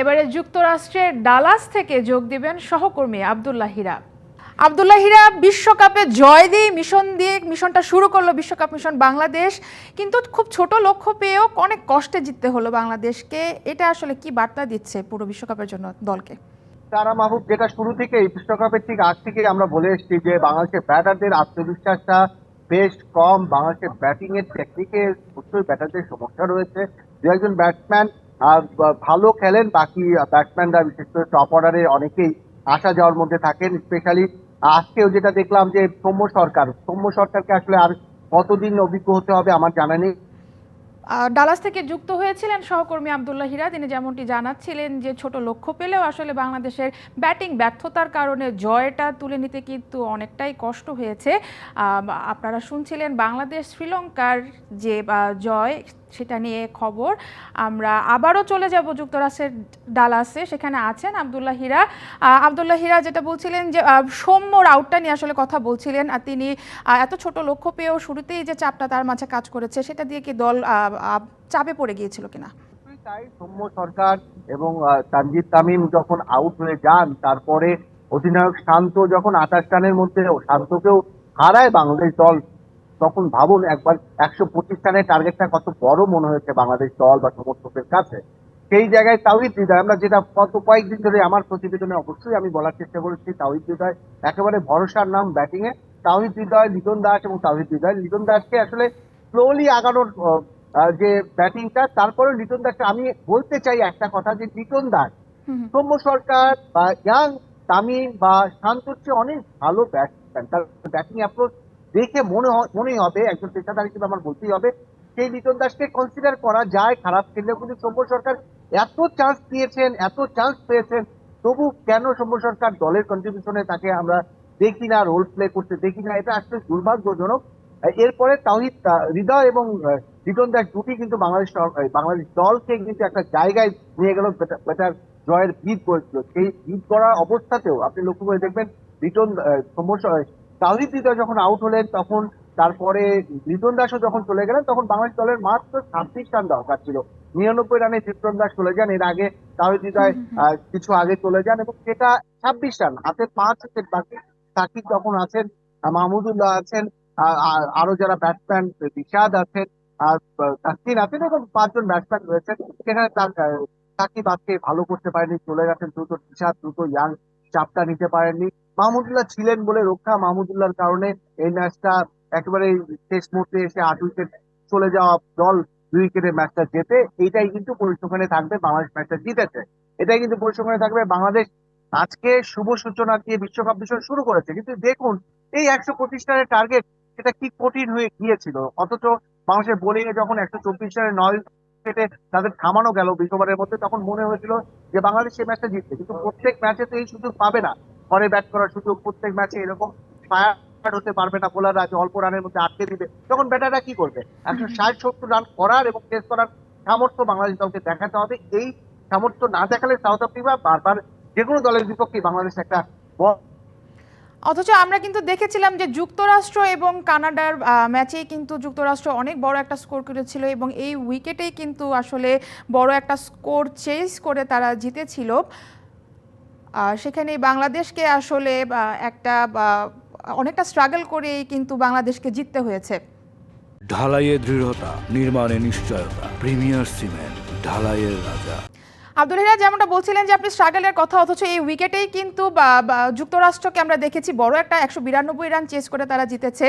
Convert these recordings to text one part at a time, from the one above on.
এবারে যুক্তরাষ্ট্রের ডালাস থেকে যোগ দিবেন সহকর্মী আবদুল্লাহ হীরা। আবদুল্লাহ হীরা বিশ্বকাপে জয় দিয়ে মিশন দিয়ে মিশনটা শুরু করল বিশ্বকাপ মিশন বাংলাদেশ। কিন্তু খুব ছোট লক্ষ্য পেয়েও অনেক কষ্টে জিততে হলো বাংলাদেশকে। এটা আসলে কি বার্তা দিচ্ছে পুরো বিশ্বকাপের জন্য দলকে? তারা মাহবুব, যেটা শুরু থেকে এই বিশ্বকাপের ঠিক আগ থেকে আমরা বলে এসেছি যে বাংলাদেশের ব্যাটারদের আত্মবিশ্বাসটা বেশ কম। বাংলাদেশের ব্যাটিং এর টেকনিকে অবশ্যই ব্যাটারদের সমস্যা রয়েছে। দু একজন ব্যাটসম্যান ভালো খেলেন বাকি ব্যাটসম্যানরা বিশেষ করে টপ অর্ডারে অনেকেই আসা যাওয়ার মধ্যে থাকেন স্পেশালি আজকেও যেটা দেখলাম যে সৌম্য সরকার, সৌম্য সরকারকে আসলে আর কতদিন অভিজ্ঞ হতে হবে আমার জানা নেই। ডালাস থেকে যুক্ত হয়েছিলেন সহকর্মী আবদুল্লাহ হীরা, তিনি যেমনটি জানাচ্ছিলেন যে ছোট লক্ষ্য পেলেও আসলে বাংলাদেশের ব্যাটিং ব্যর্থতার কারণে জয়টা তুলে নিতে কিন্তু অনেকটাই কষ্ট হয়েছে। আপনারা শুনছিলেন বাংলাদেশ শ্রীলঙ্কার যে জয় সেটা নিয়ে খবর। আমরা আবারও চলে যাব যুক্তরাষ্ট্রের ডালাসে। সেখানে আছেন আবদুল্লাহ হীরা। আবদুল্লাহ হীরা যেটা বলছিলেন যে আহ, সৌম্যর আউটটা নিয়ে আসলে কথা বলছিলেন। তিনি এত ছোট লক্ষ্য পেয়েও শুরুতেই যে চাপটা তার মাঝে কাজ করেছে সেটা দিয়ে কি দল চাপে পড়ে গিয়েছিল কিনা? তাই সৌম্য সরকার এবং তানজিদ তামিম যখন আউট হয়ে যান তারপরে অধিনায়ক শান্ত যখন আঠাশ রানের মধ্যে শান্তকেও হারায় বাংলাদেশ দল। তখন ভাবুন একবার একশো পঁচিশ রানের টার্গেটটা কত বড় মনে হয়েছে বাংলাদেশ দল বা সমর্থকের কাছে। সেই জায়গায় তাওহিদ হৃদয় আমরা যেটা গত কয়েকদিন ধরে আমার প্রতিবেদনে অবশ্যই আমি বলার চেষ্টা করেছি তাওহিদ হৃদয় একেবারে ভরসার নাম ব্যাটিং এ তাওহিদ হৃদয় লিটন দাস এবং তাওহিদ হৃদয় লিটন দাসকে আসলে স্লোলি আগানোর যে ব্যাটিংটা তারপরে লিটন দাসকে আমি বলতে চাই একটা কথা যে লিটন দাস। সৌম্য সরকার বা ইয়াং তামিম বা শান্তর চেয়ে অনেক ভালো ব্যাটসম্যান তার ব্যাটিং অ্যাপ্রোচ দেখে মনে মনেই হবে, একজন পেশাদার হিসেবে আমার বলতেই হবে, সেই লিটন দাসকে কনসিডার করা যায়, খারাপ খেললেও কিন্তু সৌম্য সরকার এত চান্স দিয়েছেন, এত চান্স পেয়েছেন, তবু কেন সৌম্য সরকার দলের কন্ট্রিবিউশনে তাকে আমরা দেখি না রোল প্লে করতে দেখি না, এটা আসলে দুর্ভাগ্যজনক। এরপরে তাহিদ হৃদয় এবং লিটন দাস দুটি কিন্তু বাংলাদেশ বাংলাদেশ দলকে কিন্তু একটা জায়গায় নিয়ে গেল বেটার জয়ের ভিত করেছিল। সেই ভিত করা অবস্থাতেও আপনি লক্ষ্য করে দেখবেন লিটন সৌম্য তাহিদ হৃদয় যখন আউট হলেন তখন তারপরে লিটন দাসও যখন চলে গেলেন তখন বাংলাদেশ দলের মাত্র ছাব্বিশ রান দরকার ছিল। নিরানব্বই রানে লিটন দাস চলে যান এর আগে তাহিদ হৃদয় কিছু আগে চলে যান এবং সেটা ছাব্বিশ রান হাতে পাঁচ উইকেট বাকি। সাকিব তখন আছেন মাহমুদুল্লাহ আছেন আরও যারা ব্যাটসম্যান রিশাদ আছেন আর তাসকিন আছেন এবং পাঁচজন ব্যাটসম্যান রয়েছেন। সেখানে তার সাকিব আজকে ভালো করতে পারেনি চলে গেছেন দ্রুত রিশাদ দ্রুত ইয়াং। চাপটা নিতে পারেননি। মাহমুদুল্লাহ ছিলেন বলে রক্ষা মাহমুদুল্লাহর কারণে এই ম্যাচটা একেবারে শেষ মুহূর্তে এসে আট উইকেট চলে যাওয়া দল দুই উইকেটে ম্যাচটা জেতে, এইটাই কিন্তু পরিসংখ্যানে থাকবে, বাংলাদেশ ম্যাচটা জিতেছে। এটাই কিন্তু পরিসংখ্যানে থাকবে, বাংলাদেশ আজকে শুভ সূচনা দিয়ে বিশ্বকাপ মিশন শুরু করেছে। কিন্তু দেখুন, এই একশো পঁচিশ রানের টার্গেট সেটা কি কঠিন হয়ে গিয়েছিল? অথচ বাংলাদেশের বোলিং এ যখন একশো চব্বিশ রানের নয় উইকেটে তাদের থামানো গেল বিশ্ববারের মধ্যে। তখন মনে হয়েছিল যে বাংলাদেশ সেই ম্যাচটা জিতবে। কিন্তু প্রত্যেক ম্যাচে তো এই সুযোগ পাবে না। ঘরে ব্যাট করার সুযোগ, প্রত্যেক ম্যাচে এরকম ফায়ার হতে পারবে না। বোলাররা যে অল্প রানের মধ্যে আটকে দিবে। তখন ব্যাটাররা কি করবে? একশো ষাট, সত্তর রান করার এবং টেস্ট করার সামর্থ্য বাংলাদেশ দলকে দেখাতে হবে। এই সামর্থ্য না দেখালে সাউথ আফ্রিকা বারবার যে কোনো দলের বিপক্ষে বাংলাদেশ একটা বড় অথচ আমরা কিন্তু দেখেছিলাম যে যুক্তরাষ্ট্র এবং কানাডার ম্যাচে কিন্তু যুক্তরাষ্ট্র অনেক বড় একটা স্কোর করেছিল এবং এই উইকেটেই কিন্তু আসলে বড় একটা স্কোর চেস করে তারা জিতেছিল। সেখানে বাংলাদেশকে আসলে একটা অনেকটা স্ট্রাগল করেই কিন্তু বাংলাদেশকে জিততে হয়েছে। ঢালাইয়ে দৃঢ়তা, নির্মাণে নিশ্চয়তা, প্রিমিয়ার সিমেন্ট, ঢালাইয়ের রাজা। আব্দুল হিরা যেমনটা বলছিলেন যে আপনি স্ট্রাগলের কথা, অথচ এই উইকেটেই কিন্তু যুক্তরাষ্ট্রকে আমরা দেখেছি বড় একটা একশো বিরানব্বই রান চেস করে তারা জিতেছে।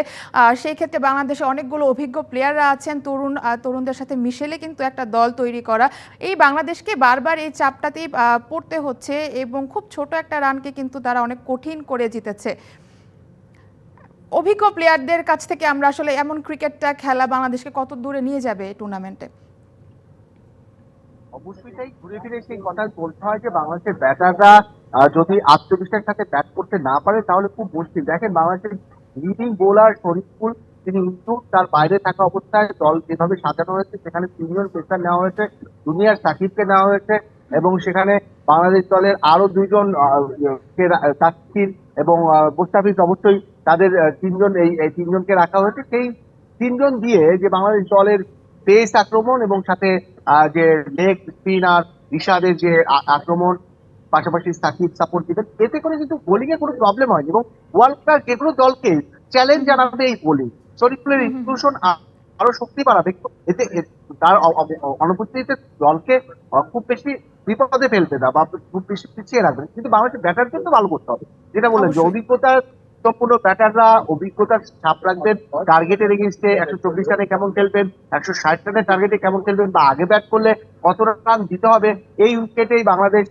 সেই ক্ষেত্রে বাংলাদেশে অনেকগুলো অভিজ্ঞ প্লেয়াররা আছেন, তরুণ তরুণদের সাথে মিশেলে কিন্তু একটা দল তৈরি করা। এই বাংলাদেশকে বারবার এই চাপটাতেই পড়তে হচ্ছে এবং খুব ছোট একটা রানকে কিন্তু তারা অনেক কঠিন করে জিতেছে। অভিজ্ঞ প্লেয়ারদের কাছ থেকে আমরা আসলে এমন ক্রিকেটটা খেলা বাংলাদেশকে কত দূরে নিয়ে যাবে টুর্নামেন্টে অবশ্যই তাই ঘুরে ফিরে সেই কথা বলতে হয় যে বাংলাদেশের ব্যাটাররা যদি আত্মবিশ্বাসের সাথে ব্যাট করতে না পারে তাহলে খুব মুশকিল। দেখেন বাংলাদেশের লিডিং বোলার শরীফুল তিনি কিন্তু তার বাইরে থাকা অবস্থায় দল যেভাবে সাজানো হয়েছে সেখানে সিনিয়র পেসার নেওয়া হয়েছে জুনিয়র সাকিবকে নেওয়া হয়েছে এবং সেখানে বাংলাদেশ দলের আরও দুইজন আহ, কে রা- তাসকিন এবং মুস্তাফিজ অবশ্যই তাদের তিনজন এই তিনজনকে রাখা হয়েছে। সেই তিনজন দিয়ে যে বাংলাদেশ দলের পেস আক্রমণ এবং সাথে যে লেগ স্পিন আর রিশাদের যে আক্রমণ পাশাপাশি সাকিব সাপোর্ট দিবেন এতে করে কিন্তু বোলিং এ কোনো প্রবলেম হয়নি এবং ওয়ার্ল্ড কাপ যে কোনো দলকে চ্যালেঞ্জ জানাবে এই বোলিং শরীফুলের। ইনক্লুশন আরও শক্তি বাড়াবে এতে তার অনুপস্থিতিতে দলকে খুব বেশি বিপদে ফেলবে না বা খুব বেশি পিছিয়ে রাখবে কিন্তু বাংলাদেশের ব্যাটার কিন্তু ভালো করতে হবে যেটা বললেন যে অবশ্যই। সম্পূর্ণ ব্যাটাররা অভিজ্ঞতার ছাপ রাখবেন। টার্গেটের এগেনস্টে একশো চব্বিশ রানে কেমন খেলবেন? একশো ষাট রানের টার্গেটে কেমন খেলবেন? বা আগে ব্যাট করলে কত রান দিতে হবে? এই উইকেটেই বাংলাদেশ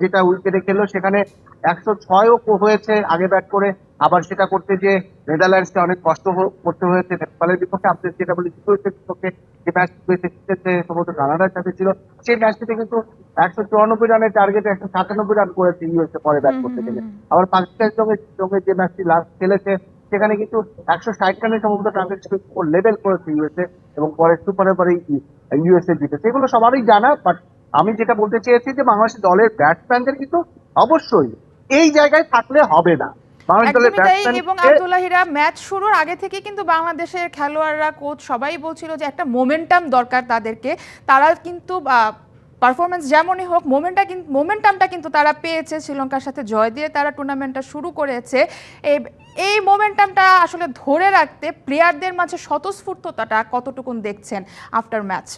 যেটা উইকেটে খেললো সেখানে একশো ছয়ও হয়েছে আগে ব্যাট করে। আবার সেটা করতে যে নেদারল্যান্ডসকে অনেক কষ্ট করতে হয়েছে। নেপালের বিপক্ষে আপনি যেটা বলি ইউএসের বিপক্ষে। যে ম্যাচ জিতেছে সম্ভবত কানাডার সাথে ছিল। সেই ম্যাচটিতে কিন্তু একশো চুরানব্বই রানের টার্গেটে একশো সাতানব্বই রান করেছে ইউএসএ পরে ব্যাট করতে গেলে। আবার পাকিস্তানের সঙ্গে সঙ্গে যে ম্যাচটি লাস্ট খেলেছে সেখানে কিন্তু একশো ষাট রানের সম্ভবত টার্গেট লেভেল করেছে ইউএসএ এবং পরে সুপারে পরে ইউএসএ জিতেছে। এগুলো সবারই জানা বাট আমি যেটা বলতে চেয়েছি যে বাংলাদেশের দলের ব্যাটসম্যানদের কিন্তু অবশ্যই এই জায়গায় থাকলে হবে না। এবং ব্যাটসম্যান আব্দুল্লাহিরা ম্যাচ শুরুর আগে থেকে কিন্তু বাংলাদেশের খেলোয়াড়রা কোচ সবাই বলছিল যে একটা মোমেন্টাম দরকার তাদেরকে। তারা কিন্তু পারফরমেন্স যেমনই হোক মোমেন্টটা কিন্তু মোমেন্টামটা কিন্তু তারা পেয়েছে শ্রীলঙ্কার সাথে জয় দিয়ে তারা টুর্নামেন্টটা শুরু করেছে। এই- এই মোমেন্টামটা আসলে ধরে রাখতে প্লেয়ারদের মাঝে স্বতঃস্ফূর্ততাটা কতটুকুন দেখছেন আফটার ম্যাচ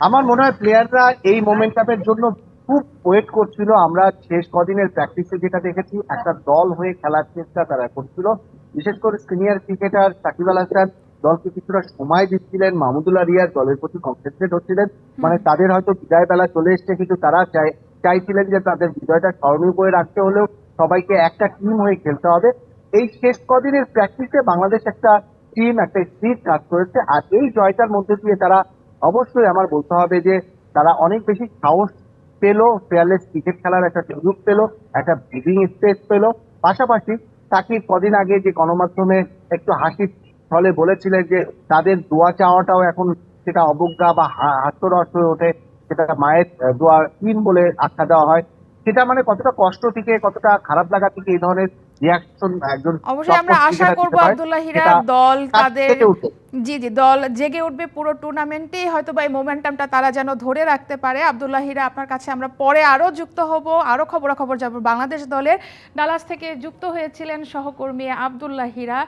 আমার মনে হয় প্লেয়াররা এই মোমেন্টামের জন্য খুব ওয়েট করছিল। আমরা শেষ কদিনের প্র্যাকটিসে যেটা দেখেছি একটা দল হয়ে খেলার চেষ্টা তারা করছিল। বিশেষ করে সিনিয়র ক্রিকেটার সাকিব আল হাসান দলকে কিছুটা সময় দিচ্ছিলেন। মাহমুদুল্লাহ রিয়াজ দলের প্রতি কনসেন্ট্রেট হচ্ছিলেন। মানে তাদের হয়তো বিদায় বেলা চলে এসছে কিন্তু তারা চাই চাইছিলেন যে তাদের বিজয়টা স্মরণীয় করে রাখতে হলেও সবাইকে একটা টিম হয়ে খেলতে হবে। এই শেষ কদিনের প্র্যাকটিসে বাংলাদেশ একটা টিম একটা স্পিড কাজ করেছে। আর এই জয়টার মধ্যে দিয়ে তারা অবশ্যই আমার বলতে হবে যে তারা অনেক বেশি সাহস পেল ফেয়ারলেস ক্রিকেট খেলার একটা সুযোগ পেল, একটা ব্রিদিং স্পেস পেল। পাশাপাশি তাকে কদিন আগে যে গণমাধ্যমে একটু হাসির ফলে বলেছিলেন যে তাদের দোয়া চাওয়াটাও এখন সেটা অবজ্ঞা বা হাস্যরস হয়ে ওঠে, সেটা মায়ের দোয়া কিন বলে আখ্যা দেওয়া হয়। সেটা মানে কতটা কষ্ট থেকে, কতটা খারাপ লাগা থেকে এই ধরনের রিয়াকশন একজন অবশ্যই আমরা আশা করব আব্দুল্লাহ আব্দুল্লাহিরা দল তাদের জি জি দল জেগে উঠবে পুরো টুর্নামেন্টেই হয়তো বা এই মোমেন্টামটা তারা যেন ধরে রাখতে পারে। আব্দুল্লাহিরা আপনার কাছে আমরা পরে আরও যুক্ত হব আরও খবরাখবর যাব বাংলাদেশ দলের ডালাস থেকে যুক্ত হয়েছিলেন সহকর্মী আব্দুল্লাহিরা